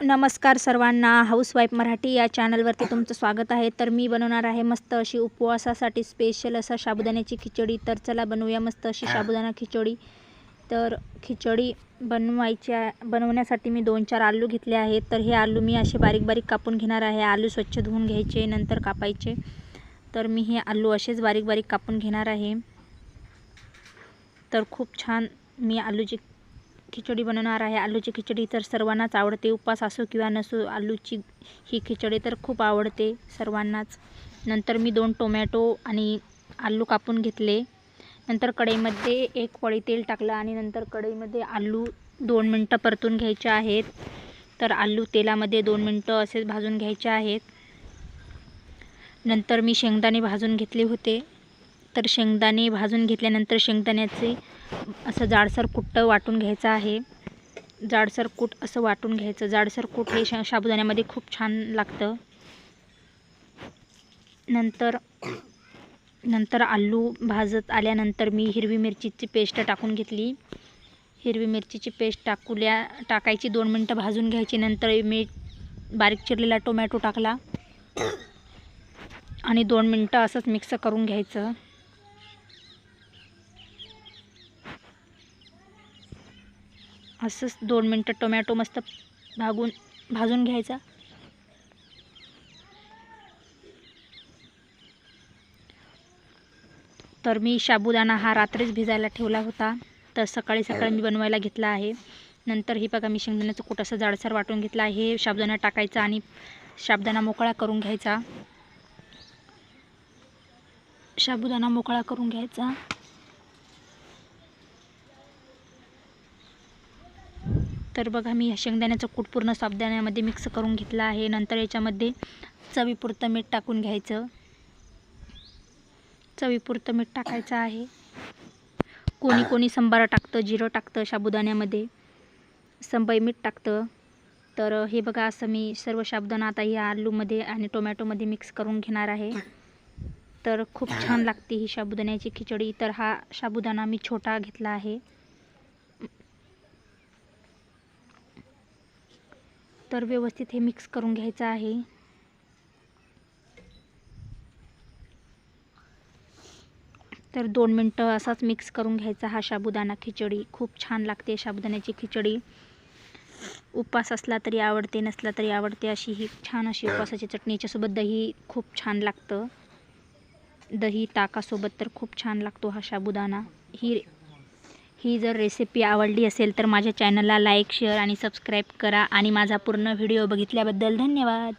नमस्कार सर्वांना. हाऊसवाईफ मराठी या चॅनलवरती तुमचं स्वागत आहे. तर मी बनवणार आहे मस्त अशी उपवासासाठी स्पेशल असा साबुदाण्याची खिचडी. तर चला बनवूया मस्त अशी साबुदाणा खिचडी. तर खिचडी बनवायच्या बनवण्यासाठी मी दोन चार आलू घेतले आहेत. तर हे आलू मी असे बारीक बारीक कापून घेणार आहे. आलू स्वच्छ धुवून घ्यायचे नंतर कापायचे. तर मी हे आलू असेच बारीक बारीक कापून घेणार आहे. तर खूप छान मी आलूची खिचडी बनवणार आहे. आलूची खिचडी तर सर्वांनाच आवडते. उपवास असो किंवा नसो आलूची ही खिचडी तर खूप आवडते सर्वांनाच. नंतर मी दोन टोमॅटो आणि आलू कापून घेतले. नंतर कढईमध्ये एक पळी तेल टाकलं आणि नंतर कढईमध्ये आलू दोन मिनटं परतून घ्यायचे आहेत. तर आलू तेलामध्ये दोन मिनटं असेच भाजून घ्यायचे आहेत. नंतर मी शेंगदाणे भाजून घेतले होते. तर शेंगदाणे भाजून घेतल्यानंतर शेंगदाण्याचे असं जाडसर कुट्ट वाटून घ्यायचं आहे. जाडसर कूट असं वाटून घ्यायचं. जाडसर कूट हे शा साबुदाण्यामध्ये खूप छान लागतं. नंतर नंतर आलू भाजत आल्यानंतर मी हिरवी मिरचीची पेस्ट टाकून घेतली. हिरवी मिरचीची पेस्ट टाकूल्या टाकायची दोन मिनटं भाजून घ्यायची. नंतर मी बारीक चिरलेला टोमॅटो टाकला. आणि दोन मिनटं असंच मिक्स करून घ्यायचं. असंच दोन मिनटं टोमॅटो मस्त भागून भाजून घ्यायचा. तर मी साबुदाणा हा रात्रीच भिजायला ठेवला होता. तर सकाळी सकाळी मी बनवायला घेतला आहे. नंतर ही बघा मी शेंगदाण्याचं कूट असं जाडसर वाटून घेतला आहे. हे साबुदाणा टाकायचा आणि साबुदाणा मोकळा करून घ्यायचा. साबुदाणा मोकळा करून घ्यायचा. तर बघा मी शेंगदाण्याचं कूट पूर्ण साबदाण्यामध्ये मिक्स करून घेतला आहे. नंतर याच्यामध्ये चवीपुरतं मीठ टाकून घ्यायचं. चवीपुरतं मीठ टाकायचं आहे. कोणी कोणी संबारा टाकतं जिरं टाकतं साबुदाण्यामध्ये. संबई मीठ टाकतं. तर हे बघा असं मी सर्व साबुदाणा आता या आलूमध्ये आणि टोमॅटोमध्ये मिक्स करून घेणार आहे. तर खूप छान लागते ही साबुदाण्याची खिचडी. तर हा साबुदाणा मी छोटा घेतला आहे. तर व्यवस्थित हे मिक्स करून घ्यायचं आहे. तर दोन मिनटं असाच मिक्स करून घ्यायचा हा साबुदाणा खिचडी. खूप छान लागते साबुदाण्याची खिचडी. उपवास असला तरी आवडते नसला तरी आवडते. अशी ही छान अशी उपवासाची चटणी. याच्यासोबत दही खूप छान लागतं. दही ताकासोबत तर खूप छान लागतो हा साबुदाणा ही ही जर रेसिपी आवडली असेल तर माझ्या चॅनलला लाईक शेअर आणि सबस्क्राईब करा. आणि माझा पूर्ण व्हिडिओ बघितल्याबद्दल धन्यवाद.